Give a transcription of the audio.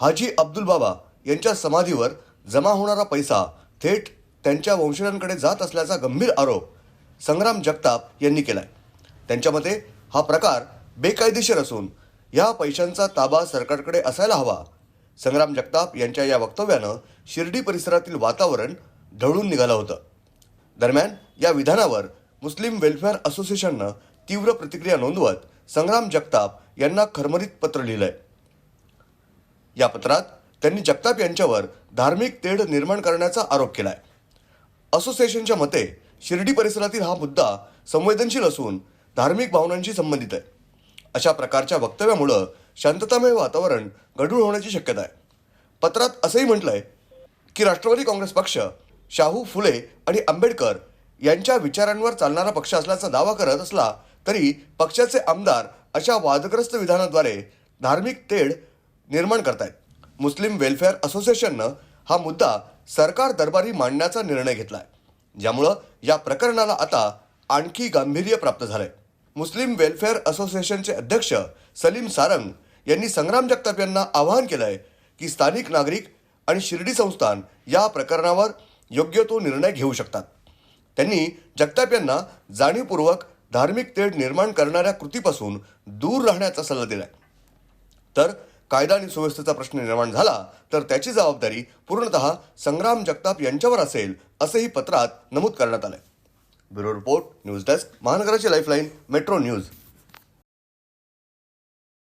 हाजी अब्दुल बाबा यांच्या समाधीवर जमा होणारा पैसा थेट त्यांच्या वंशजांकडे जात असल्याचा गंभीर आरोप संग्राम जगताप यांनी केलाय. त्यांच्या मते हा प्रकार बेकायदेशीर असून या पैशांचा ताबा सरकारकडे असायला हवा. संग्राम जगताप यांच्या या वक्तव्यानं शिर्डी परिसरातील वातावरण ढळून निघालं होतं. दरम्यान या विधानावर मुस्लिम वेलफेअर असोसिएशननं तीव्र प्रतिक्रिया नोंदवत संग्राम जगताप यांना खरमरीत पत्र लिहिलंय. या पत्रात त्यांनी जगताप यांच्यावर धार्मिक तेढ निर्माण करण्याचा आरोप केलाय. असोसिएशनच्या मते शिर्डी परिसरातील हा मुद्दा संवेदनशील असून धार्मिक भावनांशी संबंधित आहे. अशा प्रकारच्या वक्तव्यामुळं शांततामय वातावरण गढूळ होण्याची शक्यता आहे. पत्रात असंही म्हटलंय की राष्ट्रवादी काँग्रेस पक्ष शाहू फुले आणि आंबेडकर यांच्या विचारांवर चालणारा पक्ष असल्याचा दावा करत असला तरी पक्षाचे आमदार अशा वादग्रस्त विधानाद्वारे धार्मिक तेढ निर्माण करतायत. मुस्लिम वेलफेअर असोसिएशननं हा मुद्दा सरकार दरबारी मांडण्याचा निर्णय घेतलाय. ज्यामुळं या प्रकरणाला आता आणखी गांभीर्य प्राप्त झालंय. मुस्लिम वेलफेअर असोसिएशनचे अध्यक्ष सलीम सारंग यांनी संग्राम जगताप यांना आवाहन केलंय की स्थानिक नागरिक आणि शिर्डी संस्थान या प्रकरणावर योग्य तो निर्णय घेऊ शकतात. त्यांनी जगताप यांना जाणीवपूर्वक धार्मिक तेढ निर्माण करणाऱ्या कृतीपासून दूर राहण्याचा सल्ला दिलाय. तर कायदा आणि सुव्यवस्थेचा प्रश्न निर्माण झाला तर त्याची जबाबदारी पूर्णतः संग्राम जगताप यांच्यावर असेल असंही पत्रात नमूद करण्यात आलंय. ब्युरो रिपोर्ट न्यूज डेस्क महानगराची लाईफलाईन मेट्रो न्यूज.